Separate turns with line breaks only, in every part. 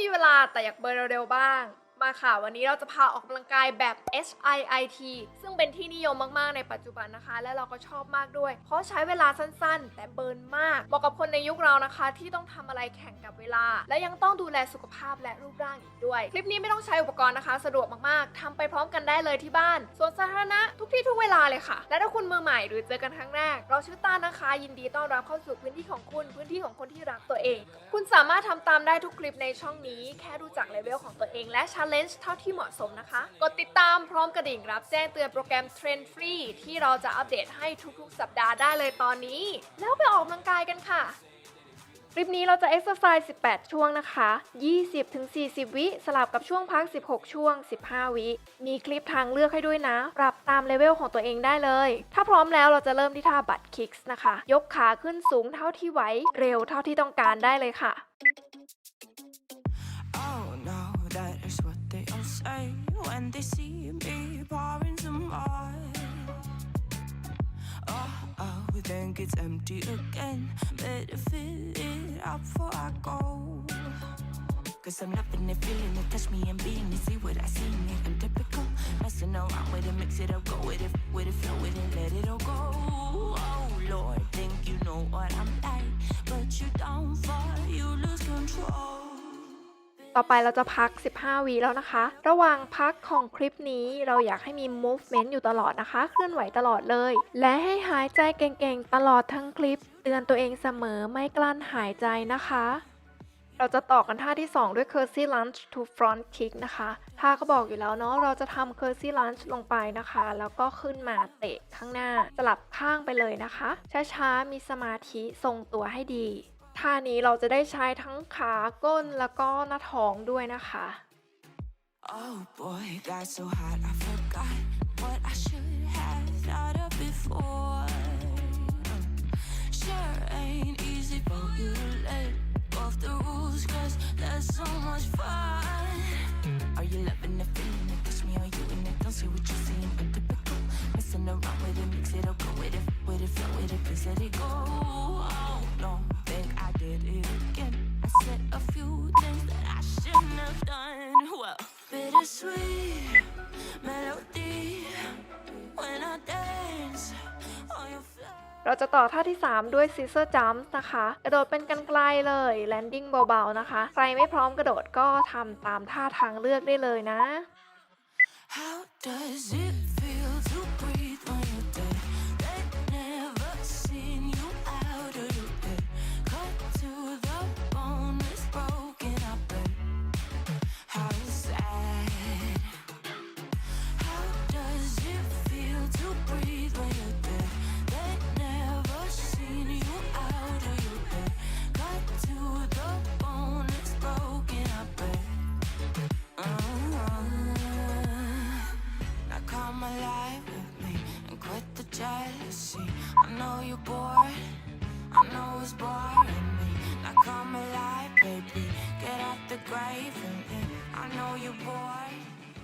มีเวลาแต่อยากเบิร์นเร็วๆบ้าง มาค่ะ วันนี้เราจะพาออกกำลังกายแบบ HIIT ซึ่งเป็นที่นิยมมากๆในปัจจุบันนะคะ และเราก็ชอบมากด้วย เพราะใช้เวลาสั้นๆ แต่เบิร์นมากเหมาะกับคนในยุคเรานะคะ ที่ต้องทำอะไรแข่งกับเวลา และยังต้องดูแลสุขภาพและรูปร่างอีกด้วย คลิปนี้ไม่ต้องใช้อุปกรณ์นะคะ สะดวกมากๆทำไปพร้อมกันได้เลยที่บ้านส่วนสาธารณะทุกที่ทุกเวลาเลยค่ะ และถ้าคุณมือใหม่หรือเจอกันครั้งแรก เราชื่อต้านนะคะ ยินดีต้อนรับเข้าสู่พื้นที่ของคุณพื้นที่ของคนที่รักตัวเอง คุณสามารถทำตามได้ทุกคลิปในช่องนี้ แค่รู้จักเลเวลของตัวเอง และ challenge เท่าที่เหมาะสมนะคะ กดติดตามพร้อมกระดิ่งรับแจ้งเตือนโปรแกรม Trend Free ที่เราจะอัปเดตให้ทุกๆ สัปดาห์ได้เลยตอนนี้ แล้วไปออกกำลังกายกันค่ะคลิปนี้เราจะ exercise 18 ช่วงนะคะ 20-40 วิสลับกับช่วงพัก 16 ช่วง 15 วิ มีคลิปทางเลือกให้ด้วยนะ ปรับตามเลเวลของตัวเองได้เลย ถ้าพร้อมแล้วเราจะเริ่มที่ท่าบัต kicks นะคะ ยกขาขึ้นสูงเท่าที่ไหว เร็วเท่าที่ต้องการได้เลยค่ะ
say when they see me pouring some oil. Oh, oh, think it's empty again. Better fill it up before I go. Cause I'm loving it, feeling it, touch me and being it, see what I see in it. I'm typical, messing around with it, mix it up, go with it, with it, flow with it, let it all go. Oh Lord, think you know what I'm like, but you don't fall, you lose control.
ต่อไปเราจะพัก 15วิแล้วนะคะ ระหว่างพักของคลิปนี้เราอยากให้มี movement อยู่ตลอดนะคะ เคลื่อนไหวตลอดเลย และให้หายใจเก่งๆ ตลอดทั้งคลิป เตือนตัวเองเสมอไม่กลั้นหายใจนะคะ เราจะต่อกันท่าที่ 2 ด้วย curtsy lunge to front kick นะคะท่าก็บอกอยู่แล้วเนาะเราจะทำ curtsy lunge ลงไปนะคะ แล้วก็ขึ้นมาเตะข้างหน้า สลับข้างไปเลยนะคะ ช้าๆมีสมาธิทรงตัวให้ดี ท่านี้เราจะได้ใช้ทั้งขาก้นแล้วก็หน้าท้องด้วยนะคะ
Oh boy, got so hot I forgot
เราจะต่อท่าที่ 3 ด้วยซิสเซอร์จัมป์นะคะ กระโดดเป็นกันไกลเลยแลนดิ้งเบาๆนะคะ ใครไม่พร้อมกระโดดก็ทำตามท่าทางเลือกได้เลยนะ
How does it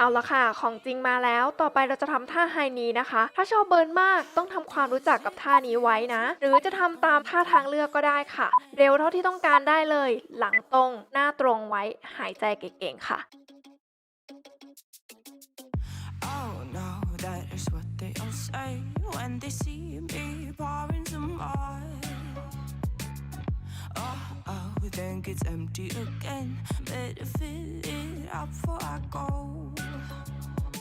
เอาละค่ะ ของจริงมาแล้ว ต่อไปเราจะทำท่าไฮนีนะคะ ถ้าชอบเบิร์นมากต้องทำความรู้จักกับท่านี้ไว้นะ หรือจะทำตามท่าทางเลือกก็ได้ค่ะ เร็วเท่าที่ต้องการได้เลย หลังตรง หน้าตรงไว้ หายใจเก่งๆค่ะ
Oh no, that is what they all say when they see me oh, think it's empty again. Better fill it up before I go.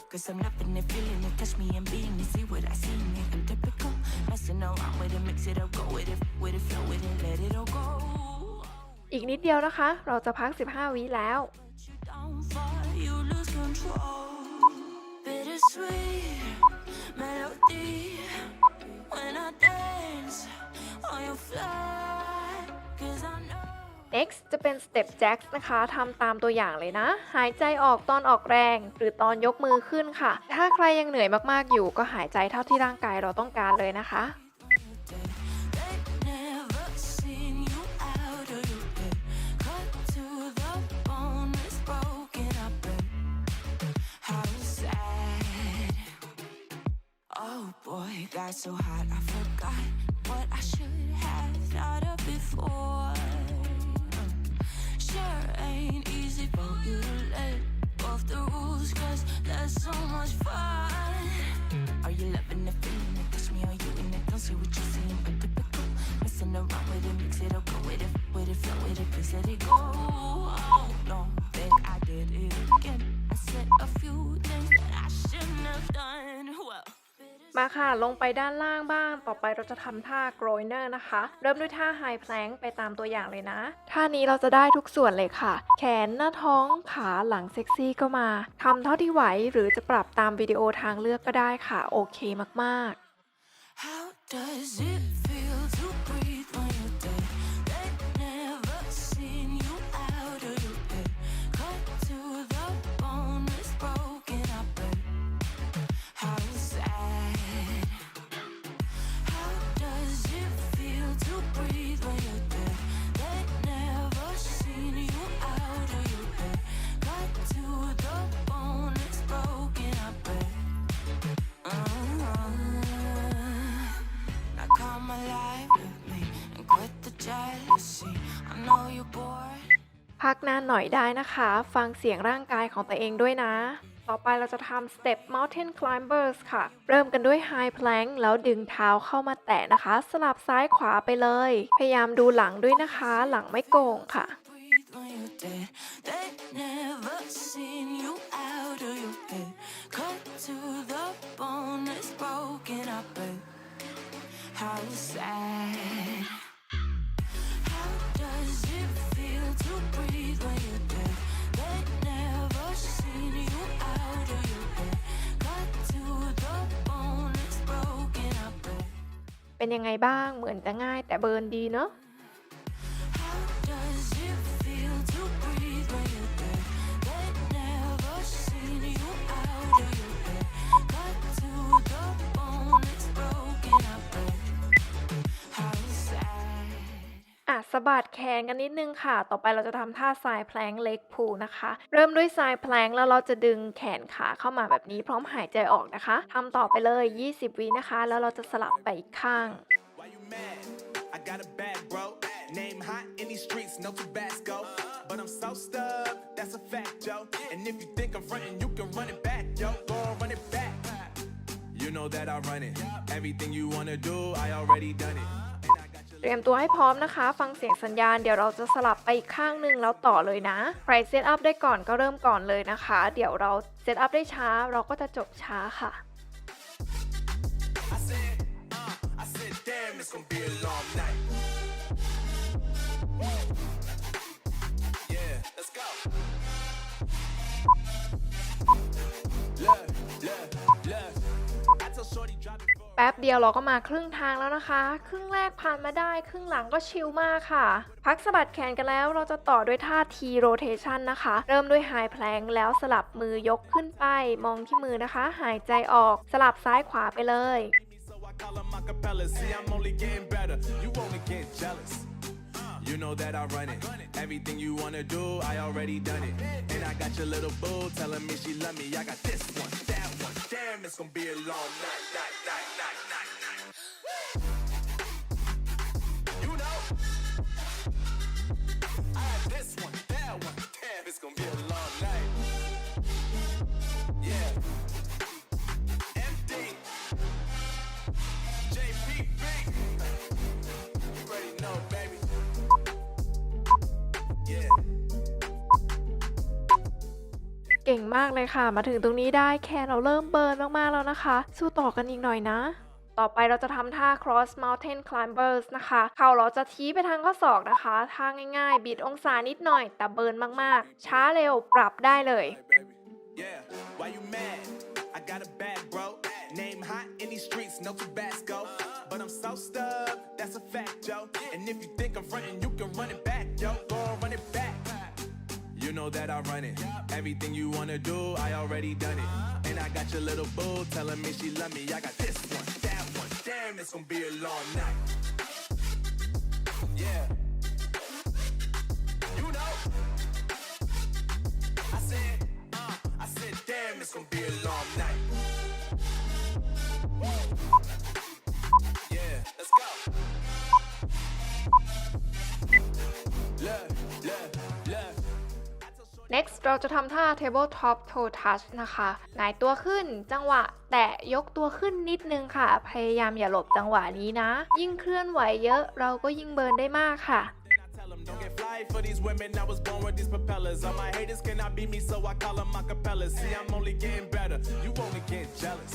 Cause I'm loving it, feeling it, touch me and being it, see what I see in it. I'm typical, messing around with it, mix it up, go with it, with it, flow with it, let it all go.
อีกนิดเดียวนะคะ เราจะพัก 15 วิแล้ว
But you don't fall, you lose control. Bittersweet melody when I dance on your fly. Cause I know.
Next จะเป็น step jacks นะคะทำตามตัวอย่างเลยนะ หายใจออกตอนออกแรง หรือตอนยกมือขึ้นค่ะ ถ้าใครยังเหนื่อยมากๆอยู่ ก็หายใจเท่าที่ร่างกายเราต้องการเลยนะคะ
ain't easy for you to the so much fun. Are you loving feeling? Touch me, are you in it? Don't see what you're seeing, typical. Messing around with it, mix it up, go with it, it, it, it go. I did it again. I said a few things that I shouldn't have done.
มาค่ะลงไปด้านล่างบ้าง ต่อไปเราจะทำท่า groiner นะคะ เริ่มด้วยท่า high plank ไปตามตัวอย่างเลยนะ ท่านี้เราจะได้ทุกส่วนเลยค่ะ แขนหน้าท้องขาหลังเซ็กซี่ก็มาทำเท่าที่ไหวหรือจะปรับตามวิดีโอทางเลือกก็ได้ค่ะ โอเคมากๆ
How does it
พักนานหน่อยได้นะคะ ฟังเสียงร่างกายของตัวเองด้วยนะ ต่อไปเราจะทำ Step Mountain Climbers ค่ะ เริ่มกันด้วย High Plank แล้วดึงเท้าเข้ามาแตะนะคะ สลับซ้ายขวาไปเลย พยายามดูหลังด้วยนะคะ หลังไม่โกงค่ะ
how sad. How does it
เป็นยังไงบ้างเหมือนจะง่ายแต่เบิร์นดีเนาะะบัดแขนกันนิดนึงค่ะ ต่อไปเราจะทำท่าสายแพลงเล็กพูนะคะ เริ่มด้วยสายแพลงแล้วเราจะดึงแขนขาเข้ามาแบบนี้พร้อมหายใจออกนะคะ ทำต่อไปเลย 20 วินะคะ แล้วเราจะสลับไปอีกข้าง
Name hot in these streets, no Tabasco. But I'm so stubbed, that's a fact, yo. And if you think I'm frontin', you can run it back, yo. Go run it back. You know that I run it. Everything you wanna do, I already done it.
รียมตัวให้พร้อมนะคะ ฟังเสียงสัญญาณเดี๋ยวเราจะสลับไปอีกข้างหนึ่งแล้วต่อเลยนะ ใครเซตอัพได้ก่อนก็เริ่มก่อนเลยนะคะ เดี๋ยวเราเซตอัพได้ช้า เราก็จะจบช้าค่ะ
I said, uh, I said, damn, it's gonna be a long night. Yeah, let's go. Look, look, look. I told Shorty drop it.
แป๊บเดียวเราก็มาครึ่งทางแล้วนะคะ ครึ่งแรกผ่านมาได้ ครึ่งหลังก็ชิลมากค่ะ พักสะบัดแขนกันแล้วเราจะต่อด้วยท่า T rotation นะคะ เริ่มด้วย high plank แล้วสลับมือยกขึ้นไป มองที่มือนะคะ หายใจออกสลับซ้ายขวาไปเลย
me, so I call them acapellas. See, I'm only getting better. You only get jealous. You know that I run it. Everything you wanna do, I already done it. And I got your little boo telling me she love me. I got this one, that one. Damn, it's gonna be a long night, night, night, night, gonna be a long night. Yeah. MD. JPB. You already know, baby. Yeah.
เก่งมากเลยค่ะ มาถึงตรงนี้ได้แค่เราเริ่มเบิร์นมากๆแล้วนะคะ สู้ต่อกันอีกหน่อยนะ ต่อไปเราจะทำท่า cross mountain climbers นะคะ เข่าเราจะชี้ไปทางข้อศอกนะคะ ท่าง่ายๆ บิดองศานิดหน่อย แต่เบิร์นมากๆ ช้าเร็วปรับได้เลย
Yeah, why you mad? I got a bag, bro. Name hot in these streets, no Tabasco. But I'm so stubbed, that's a fact, yo. And if you think I'm frontin', you can run it back, yo. Go on, run it back. You know that I run it. Everything you wanna do, I already done it. And I got your little boo telling me she love me. I got this one. It's gonna be a long night. Yeah. You know. I said, uh, I said, damn, it's gonna be a long night. Yeah,
เราจะทำท่า tabletop toe touch นะคะหงายตัวขึ้นจังหวะ แตะยกตัวขึ้นนิดนึงค่ะ พยายามอย่าหลบจังหวะนี้นะ ยิ่งเคลื่อนไหวเยอะเราก็ยิ่งเบิร์นได้มากค่ะ
Tell 'em don't get fly for these women. I was born with these propellers. All my haters cannot beat me, so I call them acapellas. See, I'm only getting better. You only get jealous.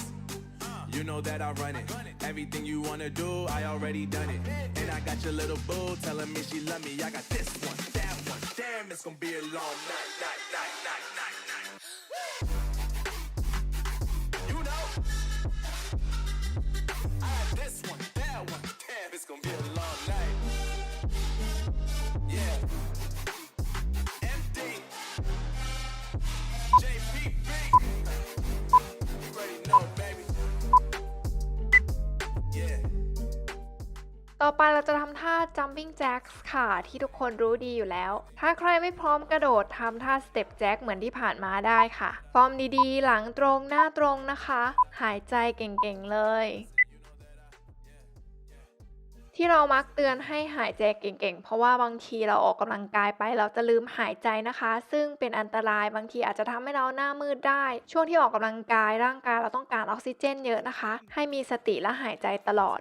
You know that I run it. Everything you wanna do, I already done it. And I got your little boo telling me she love me. I got this one, that one. Damn, it's gonna be a long night, night, night, night, night, night. You know, I got this one, that one. Damn, it's gonna be a long
ต่อไปเราจะทำท่า jumping jacks ค่ะ ที่ทุกคนรู้ดีอยู่แล้ว ถ้าใครไม่พร้อมกระโดดทำท่า step jack เหมือนที่ผ่านมาได้ค่ะ ฟอร์มดีๆ หลังตรงหน้าตรงนะคะ หายใจเก่งๆ เลย ที่เรามักเตือนให้หายใจเก่งๆ เพราะว่าบางทีเราออกกำลังกายไปเราจะลืมหายใจนะคะ ซึ่งเป็นอันตรายบางทีอาจจะทำให้เราหน้ามืดได้ ช่วงที่ออกกำลังกายร่างกายเราต้องการออกซิเจนเยอะนะคะ ให้มีสติและหายใจตลอด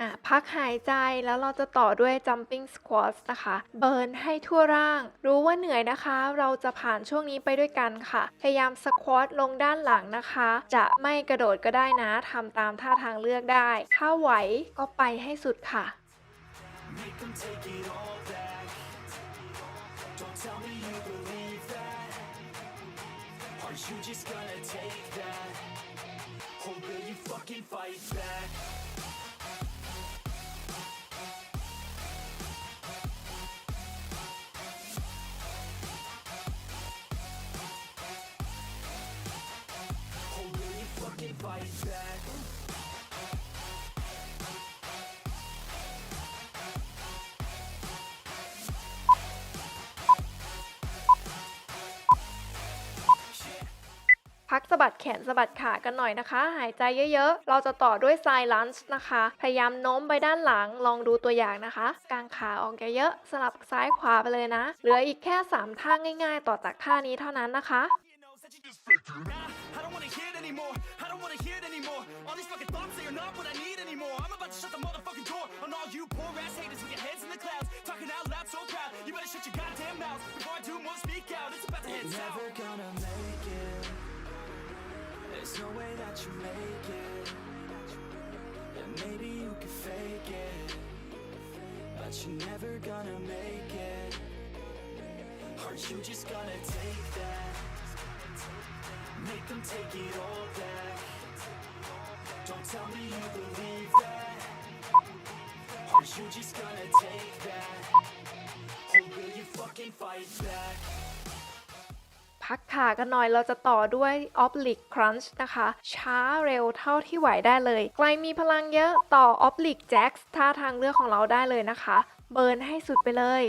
อะพักหายใจแล้วเราจะต่อด้วย jumping squats นะคะ เบิร์นให้ทั่วร่าง รู้ว่าเหนื่อยนะคะ เราจะผ่านช่วงนี้ไปด้วยกันค่ะ พยายาม squat ลงด้านหลังนะคะ จะไม่กระโดดก็ได้นะทำตามท่าทางเลือกได้ ถ้าไหวก็ไปให้สุดค่ะ
Make them take it all back. Don't tell me you believe that. Are you just gonna take that? Or will you fucking fight back? Back?
พักสะบัดแขนสะบัดขากันหน่อยนะคะ หายใจเยอะๆ เราจะต่อด้วย side lunge นะคะ พยายามโน้มไปด้านหลังลองดูตัวอย่างนะคะ กางขาออกเยอะๆสลับซ้ายขวาไปเลยนะ เหลืออีกแค่ 3 ท่าง่ายๆ ต่อจากท่านี้เท่านั้นนะคะ
That you Nah, I don't wanna hear it anymore. I don't wanna hear it anymore. All these fucking thoughts, are not what I need anymore. I'm about to shut the motherfucking door on all you poor ass haters with your heads in the clouds. Talking out loud, so proud. You better shut your goddamn mouth before I do more. Speak out. It's about to. Never gonna make it. There's no way that you make it. And maybe you can fake it, but you're never gonna make it. Are you just gonna take that? Make them take it all back. Don't tell me you believe that. Are you just gonna take that? Or will you fucking fight back?
พักขากันหน่อยเราจะต่อด้วย oblique crunch นะคะ ช้าเร็วเท่าที่ไหวได้เลย ใครมีพลังเยอะต่อ oblique jacks ท่าทางเลือกของเราได้เลยนะคะ เบิร์นให้สุดไปเลย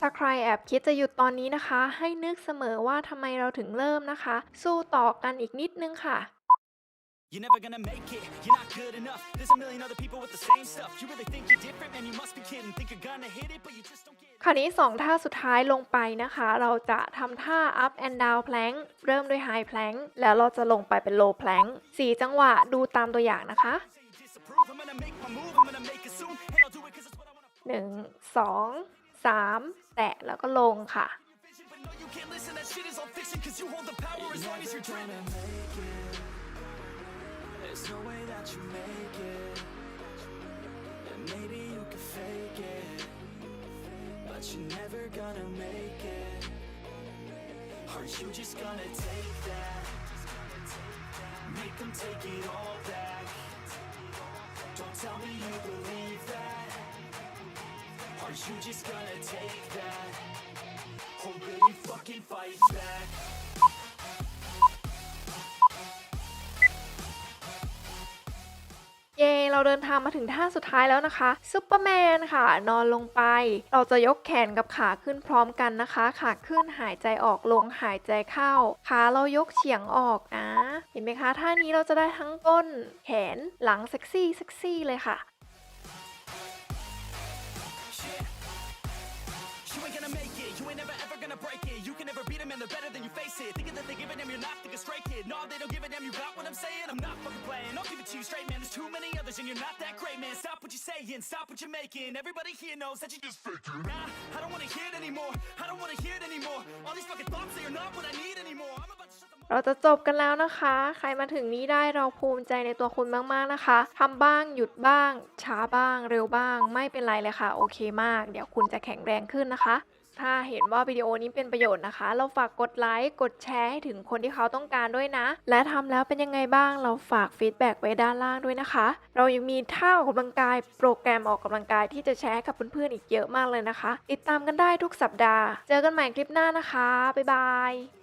ถ้าใครแอบคิดจะหยุดตอนนี้นะคะ ให้นึกเสมอว่าทำไมเราถึงเริ่มนะคะ สู้ต่อกันอีกนิดนึงค่ะ
You're never gonna make it, you're not good enough. There's a million other people with the same stuff. You really think you're different, man? You must be kidding. Think you're gonna hit it, but you just don't get it.
คราวนี้ 2 ท่าสุดท้ายลงไปนะคะ เราจะทำท่า up and down plank เริ่มด้วย high plank แล้วเราจะลงไปเป็น low plank 4 จังหวะดูตามตัวอย่างนะคะ
Say you disapprove, I'm gonna make my move, I'm gonna make it soon, and I'll do it 'cause it's what I wanna
1 2 3 แตะแล้วก็ลงค่ะ
Are you just gonna take that? Make them take it all back. Don't tell me you believe that. Are you just gonna take that? Or will you fucking fight back?
เย้เราเดินทางมาถึงท่าสุดท้ายแล้วนะคะซุปเปอร์แมนค่ะ นอนลงไป เราจะยกแขนกับขาขึ้นพร้อมกันนะคะ ขาขึ้นหายใจออกลงหายใจเข้า ขาเรายกเฉียงออกนะ เห็นไหมคะท่านี้เราจะได้ทั้งก้น แขนหลังเซ็กซี่เซ็กซี่เลยค่ะ
them and they're better than you face it. Thinking that they give a damn, you're not thinking straight, kid. No, they don't give a damn, you got what I'm saying? I'm not fucking playing, I'll give it to you straight, man. There's too many others and you're not that great, man. Stop what you're saying, stop what you're making. Everybody here knows that you just faking. Nah, I don't wanna hear it anymore, I don't wanna hear it anymore. All these fucking thoughts, they are not what I need anymore. I'm about to shut the
เราจะจบกันแล้วนะคะ ใครมาถึงนี้ได้เราภูมิใจในตัวคุณมากๆนะคะทำบ้างหยุดบ้าง ช้าบ้าง เร็วบ้าง ไม่เป็นไรเลยค่ะ โอเคมาก เดี๋ยวคุณจะแข็งแรงขึ้นนะคะ ถ้าเห็นว่าวิดีโอนี้เป็นประโยชน์นะคะ เราฝากกดไลค์ กดแชร์ให้ถึงคนที่เขาต้องการด้วยนะ และทำแล้วเป็นยังไงบ้าง เราฝากฟีดแบ็กไว้ด้านล่างด้วยนะคะ เรายังมีท่าออกกำลังกาย โปรแกรมออกกำลังกายที่จะแชร์กับเพื่อนๆอีกเยอะมากเลยนะคะ ติดตามกันได้ทุกสัปดาห์ เจอกันใหม่คลิปหน้านะคะ บ๊ายบาย